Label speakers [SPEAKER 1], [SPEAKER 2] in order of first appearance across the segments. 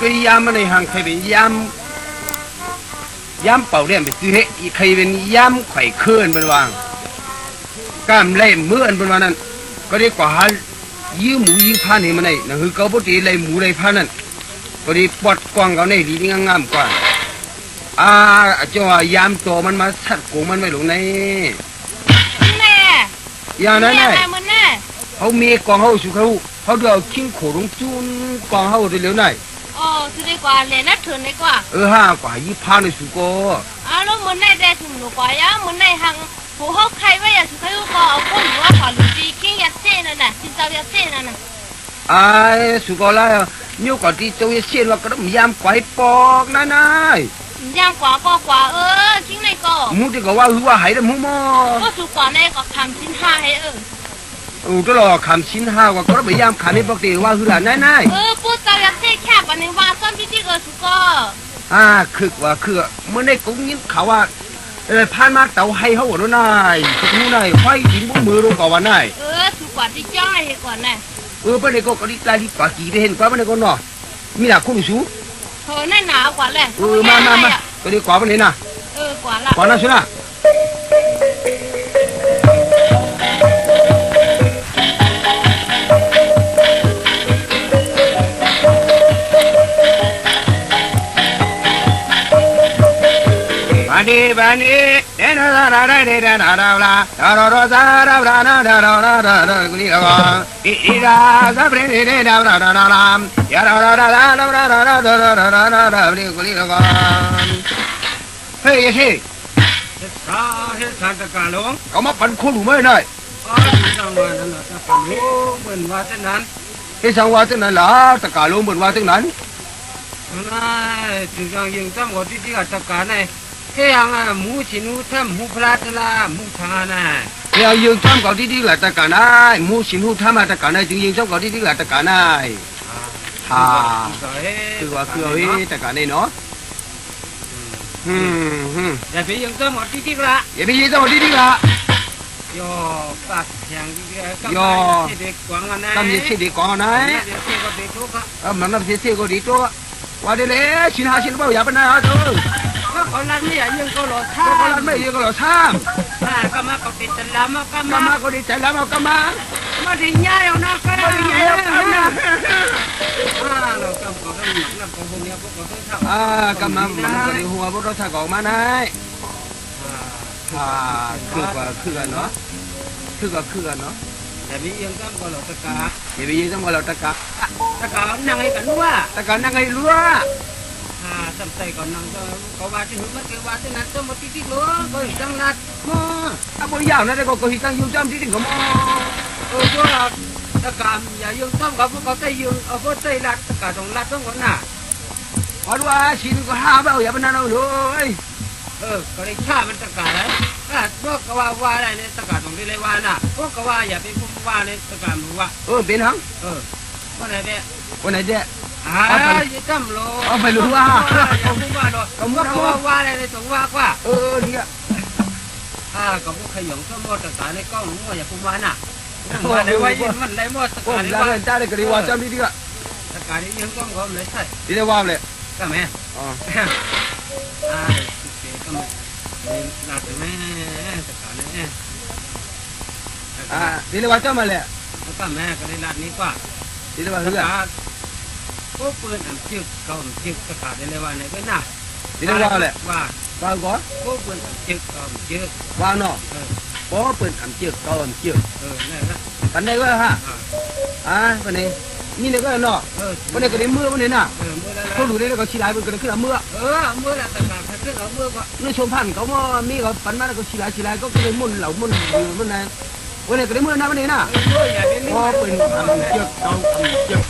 [SPEAKER 1] ก็ยามมันในหางใครเป็นยามยามเป่าเรียนไปซื้อเฮอีใครเป็นยามไข่เคลื่อนเป็นวางก้ามเล่มมืออันเป็นวานั้น ก็ได้กว่าหายื้อหมูยื้อผ้านี่มันไอ้นั่นคือเขาปกติเลยหมูเลยผ้านั่นก็ได้ปอดกว้างเขาในดีนี่งามกว่าอ่าเจ้าว่ายามตัวมันมาสัดโกงมันไม่หลงใน
[SPEAKER 2] แน่
[SPEAKER 1] อย่างนั้น
[SPEAKER 2] แน่
[SPEAKER 1] ไง
[SPEAKER 2] แม่มันแน่
[SPEAKER 1] เขามีกองเขาสุเขาเขาเดือดขิ้งโขลงจุนกองเขาเดี๋ยวไหน
[SPEAKER 2] 是的瓜，奶奶吞的
[SPEAKER 1] 瓜。呃哈，瓜一趴的水果。啊，那门内在吞的
[SPEAKER 2] 瓜呀，门内行不好开胃呀，是开有瓜，我有啊，瓜路地今也晒了呢，今早也晒了呢。哎，水果啦，牛瓜地周也晒了，可能唔养瓜薄奶奶。唔养瓜瓜瓜呃，今那个。母这个我我还得母么？我是瓜那个看心下黑呃。 우들어 감신하고
[SPEAKER 1] 그럼 이양 감이 복대 와 흐라 나나 เออปูจะยั
[SPEAKER 2] ดเส้นแคบอันนี้ว่าซ้อมพี่ที่เออสุก็
[SPEAKER 1] 아 그와 그 뭐네 공인 가와 에 파막 따오 하이 하고 나이 누나ง화이 빈부 머로 가와 나이 เออ
[SPEAKER 2] สุกว่าที่จ้อยก่อนน่ะ
[SPEAKER 1] เออเพื่อนในก็กลิกลาล่กว่ากี่ได้เห็นกว่าเพื่อนในก็เนาะมีหลักคุ้มสู
[SPEAKER 2] เออแน่หนาวกว่าแหละ
[SPEAKER 1] เออมามามาก็ดีกว่าเพื่อนเห็นนะ
[SPEAKER 2] เออกว่าละ
[SPEAKER 1] กว่านะสินะเนดาดาดาเดดาดาดาลาดาดาดาดาดาดาดาดาดาดาดาดากุลีลาอีอีดาซาเบรเดเดดาดาดาดาลามยาดาดาดาดาดาดาดาดาดาดาดาดาดาดา 这样啊，母亲路他母不拉
[SPEAKER 3] 的啦，母他呢。你要用参考滴滴来得干呐，母亲路他
[SPEAKER 1] 嘛得干呐，就用参考滴滴来得干呐。啊，คื
[SPEAKER 3] อว่าคือเอ้
[SPEAKER 1] แต่กันนี่
[SPEAKER 3] เนาะอืมอืมอย่า
[SPEAKER 1] ไปยังต้องหมดที่ที่ละอย่าไป
[SPEAKER 3] ยังต้องหมดที่ที่ละ
[SPEAKER 1] โย่ปักอ
[SPEAKER 3] ย่างโย่
[SPEAKER 1] ที่
[SPEAKER 3] เด็กกวางนะ
[SPEAKER 1] ตั้มยี่ที่เด็ก
[SPEAKER 3] กวางนะ
[SPEAKER 1] เออมันนั่นที่ที่ก็ดีตัวว่าเดี๋ยวเลยชินหาชินเปล่าอย่าไปนะ
[SPEAKER 3] ตัว Orangnya yang kalau sam. Orangnya yang kalau sam. Ah, kama kau di
[SPEAKER 1] dalam, kama.
[SPEAKER 3] Kama kau
[SPEAKER 1] di dalam, kama. Mau dinyai, nak kau. Mau dinyai, kama. Ah, lo kau kau kau nak
[SPEAKER 3] nak kau punya kau kau tu sam. Ah, kama mana kau di hua
[SPEAKER 1] kau tu
[SPEAKER 3] sam kau
[SPEAKER 1] mana? Ah, kau kau kau kan, no? Kau kau kau kan, no? แต่มี
[SPEAKER 3] เอี
[SPEAKER 1] ยง
[SPEAKER 3] ตั้งกอลตะ
[SPEAKER 1] กาเดี๋ยวมีเอี
[SPEAKER 3] ยงตั้งก
[SPEAKER 1] อลตะกา
[SPEAKER 3] ตะกานั่งไงกัน
[SPEAKER 1] รู้ว่า
[SPEAKER 3] ตะกา
[SPEAKER 1] นั่งไง
[SPEAKER 3] รู้ว่า sampai kau nang kau wasi hukum kau wasi nanti mau titik lo kau hilang nat
[SPEAKER 1] mo apa yang nanti kau kau hilang yum jam titik kamu oh kau lah tekam ya yum jam kau kau tay yum kau tay lat tekam
[SPEAKER 3] dong lat dong kau nak kau dua sin kau habau ya benar lo eh kau ni cah mentekam eh พวกกว่าว่าอะไรในสกัดของที่เลยว่าน่ะพวกกว่าอย่าเป็นพวกว่าในสกัดว่า
[SPEAKER 1] เออเป็นหัง
[SPEAKER 3] เออคนไหนเด้
[SPEAKER 1] คนไหนเด้
[SPEAKER 3] Ah, hitam loh.
[SPEAKER 1] Oh, belum ah. Kamu mana? Kamu apa? Kamu
[SPEAKER 3] apa? Kamu apa? Eh, dia. Ah, kamu kayong semua tertarik ni kau semua ya kamu mana? Kamu ada wajib mana semua tertarik. Kamu dah ada kerja macam
[SPEAKER 1] ni juga. Tertarik yang kau kau
[SPEAKER 3] boleh saya. Ini wam le. Kamu ya? Oh. Ah, kamu. Nak mana? Tertarik ni. Ah, ini macam mana? Kamu mana kerja ni kau? Ini macam mana? ก็เปิดอัน
[SPEAKER 1] เจียงเก่า
[SPEAKER 3] อั
[SPEAKER 1] นเจีย
[SPEAKER 3] งกระขาดใน
[SPEAKER 1] วั
[SPEAKER 3] นไหนก็น่ะ
[SPEAKER 1] Thì nó vào lại ว่า Vào có ก็
[SPEAKER 3] เปิดอันเจียงเก่า
[SPEAKER 1] อัน
[SPEAKER 3] เจียง
[SPEAKER 1] Vào nó เอ
[SPEAKER 3] อ
[SPEAKER 1] Có phần ẩm chiếc Có ẩm chiếc เออนั่
[SPEAKER 3] นนะ
[SPEAKER 1] Phần này có hả อ่า À phần này Nhìn này có nó เอ
[SPEAKER 3] อ
[SPEAKER 1] Phần này có đến mưa phần này nè
[SPEAKER 3] เออเมื่อไร
[SPEAKER 1] Không đủ đấy là có chỉ lái Phần cái nó cứ là mưa
[SPEAKER 3] เออเมื่อไรต่างหาก
[SPEAKER 1] ถ้าเกิดเอาเมื่อก็ Nó xuống phần có mò Mi có phần mắt là có chỉ lái chỉ lái Có cái đấy môn lẩu môn môn này Phần này có đến mưa nè phần này nè เออ
[SPEAKER 3] เมื่ออย่า
[SPEAKER 1] เป็น Có phần ẩm chiếc Có ẩm chiếc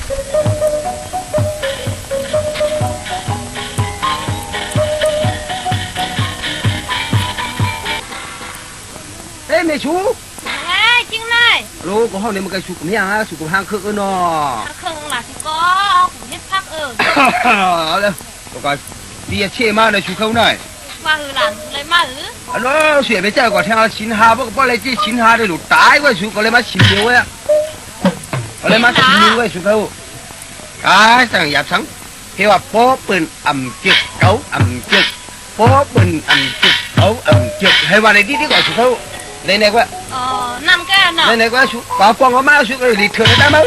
[SPEAKER 1] เก่าอันเจือกเอ้ยแม่ชู
[SPEAKER 2] ไงจริงเลย
[SPEAKER 1] โลก็ห้องนี้มันก็สุกไม่ยังอะสุกห้างคือเนาะ
[SPEAKER 2] ถ้าเครื่องหลักก็เอาผมเฮ็ดพักเออ
[SPEAKER 1] เอาเลยก็ดีเช่มาเลยชูเขาหน่อย
[SPEAKER 2] ว่าหือหลานเลยมาหือ
[SPEAKER 1] อันนั้นเสียไปเจ้าก็听ชินหาบ่ก็บ่เลยจีชินหาได้ลูกตายว่าชูก็เลยมาชินเดียวอะก็เลยมาชินเดียวชูเขาอ่าสั่งหยับสั่งเฮที่ว่าโป๊เปิ้นอ่ำจึกเกาอ่ำจึกโป๊เปิ้นอ่ำจึกเกาอ่ำจึกให้ว่าในที่ที่ก่อนสุเขา ในในว่า
[SPEAKER 2] ờ năm cái nó
[SPEAKER 1] ในในว่าสุป่าวกองก็มาสุก็รีเถื่อนได้มั้ง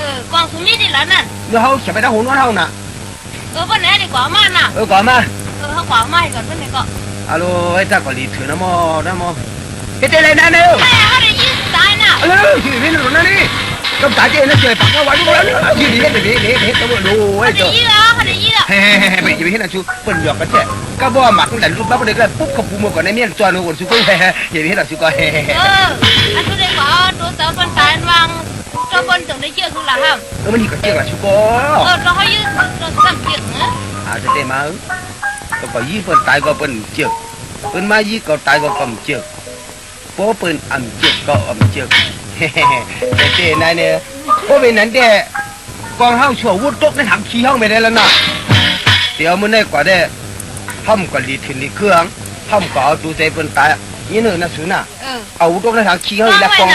[SPEAKER 2] ừ quang số mi đi là nè
[SPEAKER 1] เมื่อเขาจะไปได้หูนวดเฮาน่ะ
[SPEAKER 2] ừ bên này thì quả mà nè
[SPEAKER 1] เออก่อนมา
[SPEAKER 2] ừ họ quả mà thì còn bên này có
[SPEAKER 1] ฮั ลโหลไอ้ตารเถื่อนนะมอนะมอเฮ็ดได้นั่นเด้อ
[SPEAKER 2] ai à họ để ý sai nè
[SPEAKER 1] เออชื่อนี่นั่นนั่นนี่ก็ตาเจนะช่วยปักเอาไว้ด้วยนะชื่อนี่เฮ็ดนี่นี่เฮ็ดตัวดู
[SPEAKER 2] họ
[SPEAKER 1] ไว้เจ้า
[SPEAKER 2] ý đó họ để ý đó
[SPEAKER 1] เฮ้ๆๆไปจะไปเห็นนะชูเปิ้นหยอกกันแท้ก็บ่หมักแต่รูปปั๊บเลยก็ปุ๊บเขาปูมก่อนในเมียนจวนคนชูก็เฮ้ๆอย่าไปเห็นนะชูก็เฮ้
[SPEAKER 2] ừ anh tôi đây có tôi tớ bên trái vàng cho bên tưởng đấy chưa không là hầm
[SPEAKER 1] ๆเออมันนี่ก็เจียงละชูก็
[SPEAKER 2] ờ cho họ như cho làm chuyện nữa
[SPEAKER 1] อาจจะได้มาก็ก็ยี่เปิ้นตายก็เปิ้นเจียกเปิ้นมายี่ก็ตายก็กำเจียกโป้เปิ้นอำเจียกก็อำเจียก เฮ้ๆแต่เจ้นายเนี่ยก็เป็นนั้นแต่กองเฮาชั่ววุดตกในถังขี้เฮาไม่ได้แล้วนะเดี๋ยวมื้อนี้กว่าได้ห้ำก็ลีถึงลีเครื่องห้ำก็เอาตูใจเปิ้นตายนี่เนึงนะสูน่ะเอาตรงในทางขี้เขาอีกแล้วกอง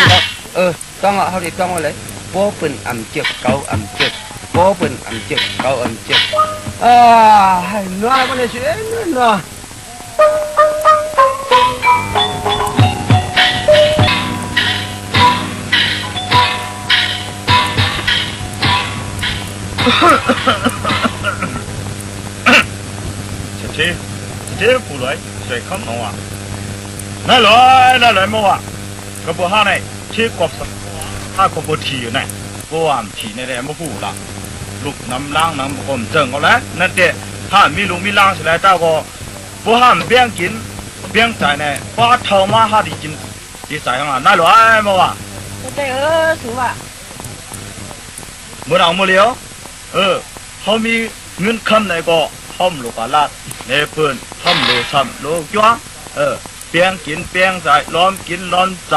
[SPEAKER 1] เออต้องเอาเขาได้ต้องเอาเลยโป้เป็นอ่ำเจ็บเกาอ่ำเจ็บโป้เป็นอ่ำเจ็บเกาอ่ำเจ็บอ่าให้นัวมันเลยสิเอ้ยนัว
[SPEAKER 4] งก็แล้วนั่นเด็ถ้ามีลูกมีล้างเสร็จแล้วเจ้าก็บ่ห้ามเบี้ยงกินเบี้ยงใจเนี่ยป้าเท่ามาหาดีกินดีใจข้างหลังนั่นหรอไอ้มาวะ
[SPEAKER 2] 对呃是吧
[SPEAKER 4] เมื่อเราเมื่อเลี้ยวเออเขามีเงินคำไหนก็ ทอมลูกอาลาดในปืนทอมโลซ้ำโลจ้วงเออเปียงกินเปียงใจล้อมกินล้อมใจ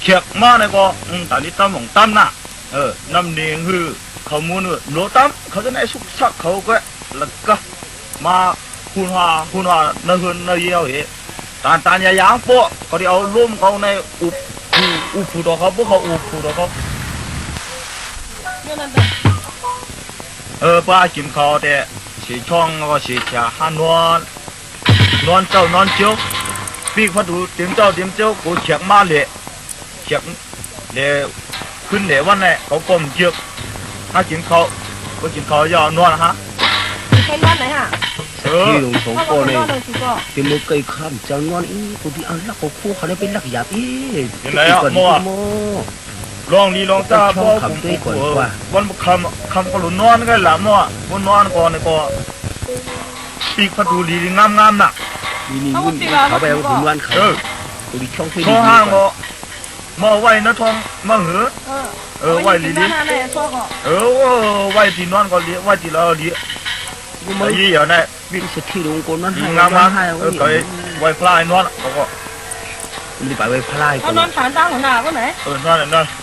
[SPEAKER 4] เขียกมาในก็อืมตอนนี้ตั้มของตั้มน่ะเออน้ำเนียงฮือเขามูนโลตั้มเขาจะในสุกสักเขาก็แล้วก็มาคุณว่าคุณว่าเนื้อหืนเนื้อเยี่ยวเหตานตานยายางโปะเขาที่เอาร่วมเขาในอุบอุอุบผูดอกเขาพวกเขาอุบผูดอกเขาเออป้ากินข้าวแต่ สีช่องก็สีชาหันนอนนอนเจ้านอนเจ้าปีกพัดดูเตรียมเจ้าเตรียมเจ้ากูเฉียกมาเละเฉียกเละขึ้นเละวันไหนเขาก้มเจือกถ้ากินข้าวก็กินข้าวยาวนอนฮะ
[SPEAKER 2] cái loan này hả
[SPEAKER 4] เออ
[SPEAKER 1] ที่หลวงสง
[SPEAKER 2] có
[SPEAKER 1] โป้
[SPEAKER 2] có
[SPEAKER 1] เนี่ย
[SPEAKER 2] loan đâu chú có
[SPEAKER 1] ที่มือเคยข้ามจังนอนอีกูที่อันลักกูคู่เขาได้เป็นลักหยาบอีโม
[SPEAKER 4] ลองดีลองตา
[SPEAKER 1] ชอบคำด้วยก่อนว่า
[SPEAKER 4] วันคำคำก็หลุนนอนกันละมั่ววันนอนก่อนนี่ก็ปีกพัดดูดีงามงามๆน่ะ
[SPEAKER 1] นี่นี่วุ่นเขาไปเอาถึงวันเขา
[SPEAKER 4] เออ
[SPEAKER 1] กูที่ช่องที่
[SPEAKER 4] ช่องห้างก็มาไว้นะทองมาเหอ
[SPEAKER 2] ờ
[SPEAKER 4] เออไว้ลีลี
[SPEAKER 2] này cho có
[SPEAKER 4] เออไว้ที่นอนก็เลี้ยไว้ที่เราเลี้ย
[SPEAKER 1] กู
[SPEAKER 4] ไอ้
[SPEAKER 1] ไม่
[SPEAKER 4] ยี่เหรอเนี่ย
[SPEAKER 1] มีสถิตองค์กรนั้นให้
[SPEAKER 4] งาม
[SPEAKER 1] งาม
[SPEAKER 4] ๆ
[SPEAKER 1] ให้
[SPEAKER 4] เอ
[SPEAKER 1] เอา
[SPEAKER 4] อก็ไว้พลายนอนก็ก็
[SPEAKER 1] มันไปไว้พลายกู
[SPEAKER 2] nó non phản đang ở nào có này
[SPEAKER 4] เออนอนนอนแหมคนเฒ่าคนเฒ่าเฒ่ามากุมกุวันหมดที่นอนเด้เออเฮ็ดถึงขังเสียงป้านทำเห็นกว่าอ่าเตียงก็มใจเอาใจใจก็มอ่ามองบนน้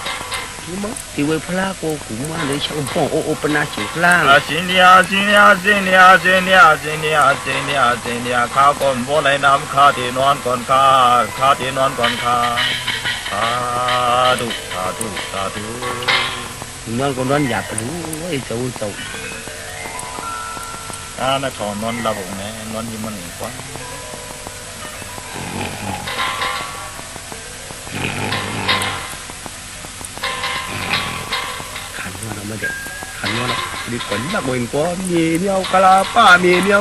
[SPEAKER 1] tiwe pula ko kuma da shi upon o opana shi pula la sin ya sin ya sin ya sin ya sin ya sin ya sin ya ka kon bo lai
[SPEAKER 4] nam ka ti non kon ka ka ti non kon ka sa du sa du sa du non kon non ya plu ai tau tau อ่านะขอนอน
[SPEAKER 1] หลับ
[SPEAKER 4] ผมนะนอนยิ้มมัน
[SPEAKER 1] หนึ่งกว่า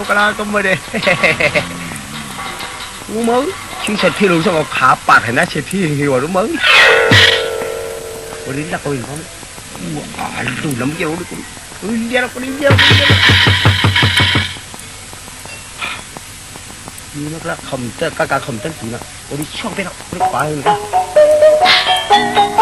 [SPEAKER 1] กะลาก็ไม่ได้รู้มั้งชื่อเศรษฐีลุงสมองขาปาดเห็นนะเศรษฐีหิวรู้มั้งวันนี้นักมวยเขาว้าดูน้ำเยี่ยวดูกูเลี้ยงคนนี้เยี่ยวนี่นักละคำเตะกากาคำเตะตีนะวันนี้ชอบไปแล้วไปไปนะ